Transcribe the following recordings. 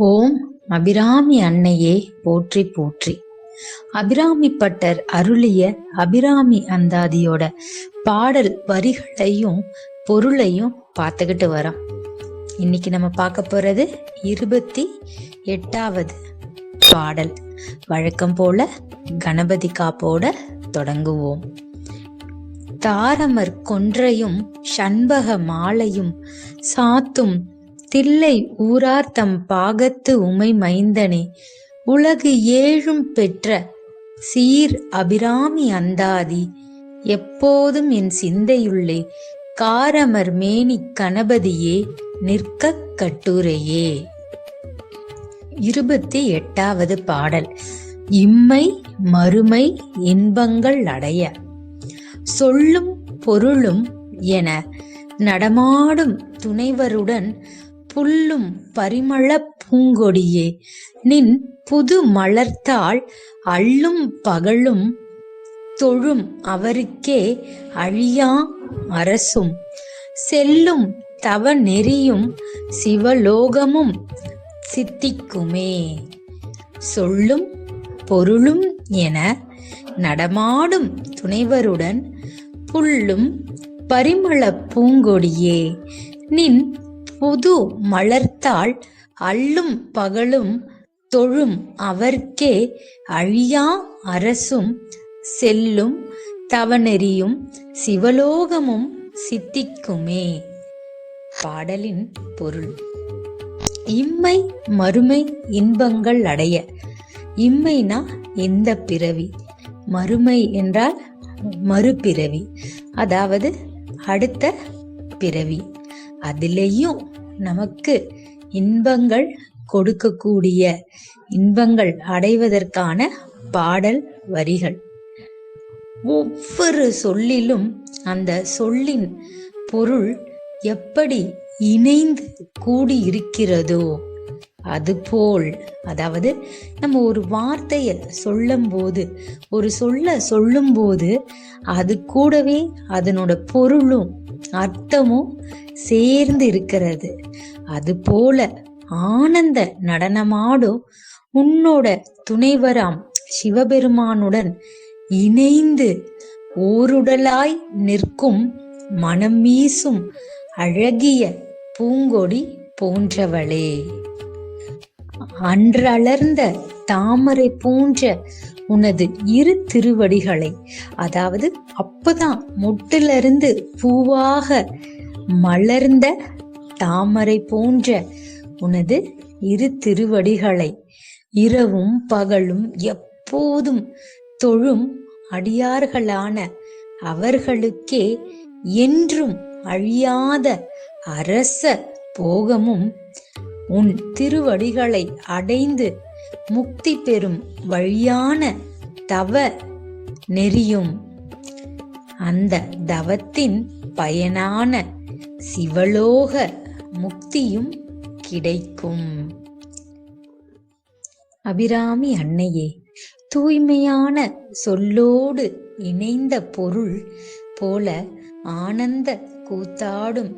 ஓம் அபிராமி அன்னையே போற்றி போற்றி. அபிராமி பட்டர் அருளிய அபிராமி அந்தாதியோட பாடல் வரிகளையும் பொருளையும் பார்த்துக்கிட்டு வரோம். இன்னைக்கு நம்ம பார்க்க போறது இருபத்தி எட்டாவது பாடல். வழக்கம் போல கணபதி காப்போட தொடங்குவோம். தாரமர் கொன்றையும் சண்பக மாலையும் சாத்தும் தில்லை ஊரார்த்தம் பாகத்து உமை மைந்தனே உலகு ஏழும் பெற்ற சீர் அபிராமி அந்தாதி எப்போதும் என் சிந்தையுள்ளே காரமர் மேனி கணபதியே நிற்க கட்டுரையே. இருபத்தி எட்டாவது பாடல். இம்மை மறுமை இன்பங்கள் அடைய சொல்லும் பொருளும் என நடமாடும் துணைவருடன் புல்லும் பரிமள பூங்கொடியே நின் புது மலர்த்தாள் அள்ளும் பகலும் தொழும் அவருக்கே அழியா அரசும். செல்லும் தவ நெறியும் சிவலோகமும் சித்திக்குமே. சொல்லும் பொருளும் என நடமாடும் துணைவருடன் புல்லும் பரிமள பூங்கொடியே நின் புது மலர்த்தாள் அள்ளும் பகலும் தொழும் அவர்க்கே அழியா அரசும் செல்லும் தவநெறியும் சிவலோகமும் சித்திக்குமே. பாடலின் பொருள். இம்மை மறுமை இன்பங்கள் அடைய. இம்மைனா இந்த பிறவி? மறுமை என்றால் மறுபிறவி. அதாவது அடுத்த பிறவி. அதிலேயும் நமக்கு இன்பங்கள் கொடுக்கக்கூடிய இன்பங்கள் அடைவதற்கான பாடல் வரிகள். ஒவ்வொரு சொல்லிலும் அந்த சொல்லின் பொருள் எப்படி இணைந்து கூடி இருக்கிறதோ அதுபோல் அதாவது நம்ம ஒரு வார்த்தையை சொல்லும்போது ஒரு சொல்ல சொல்லும்போது அது கூடவே அதனோட பொருளும் அர்த்தமும் சேர்ந்து இருக்கிறது. அது போல ஆனந்த நடனமாடும் உன்னோட துணைவராம் சிவபெருமானுடன் இணைந்து ஓருடலாய் நிற்கும் மனம் வீசும் அழகிய பூங்கொடி போன்றவளே. அன்றளர்ந்த தாமரை போன்ற உனது இரு திருவடிகளை அதாவது அப்பதான் முட்டிலிருந்து பூவாக மலர்ந்த தாமரை போன்ற உனது இரு திருவடிகளை இரவும் பகலும் எப்போதும் தொழும் அடியார்களான அவர்களுக்கே என்றும் அழியாத அரச போகமும் உன் திருவடிகளை அடைந்து முக்தி பெறும் வழியான தவ நெறியும். அந்த தவத்தின் பயனான சிவலோக முக்தியும் கிடைக்கும். அபிராமி அன்னையே தூய்மையான சொல்லோடு இணைந்த பொருள் போல ஆனந்த கூத்தாடும்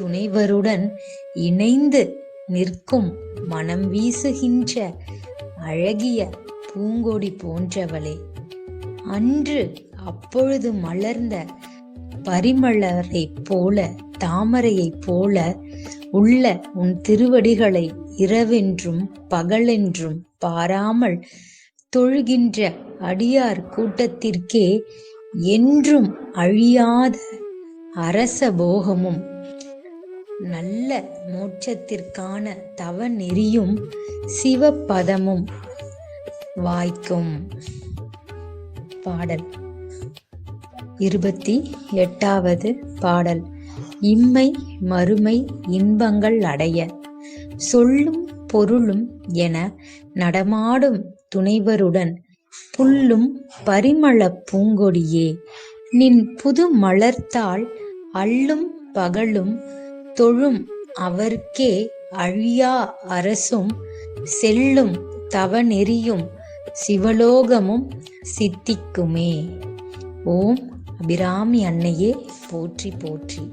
துணைவருடன் இணைந்து நிற்கும் மனம் வீசுகின்ற அழகிய பூங்கொடி போன்றவளே. அன்று அப்பொழுது மலர்ந்த பரிமளரைப் போல தாமரையைப் போல உள்ள உன் திருவடிகளை இரவென்றும் பகலென்றும் பாராமல் தொழுகின்ற அடியார் கூட்டத்திற்கே என்றும் அழியாத அரச போகமும் நல்ல மோட்சத்திற்கான தவ நெறியும் சிவபதமும் வாய்க்கும். பாடல். இருபத்தி எட்டாவது பாடல். இம்மை மறுமை இன்பங்கள் அடைய சொல்லும் பொருளும் என நடமாடும் துணைவருடன் புல்லும் பரிமள பூங்கொடியே. நின் புது மலர்த்தால் அள்ளும் பகலும் தொழும் அவர்க்கே அழியா அரசும் செல்லும் தவநெறியும் சிவலோகமும் சித்திக்குமே. ஓம் அபிராமி அன்னையே போற்றி போற்றி.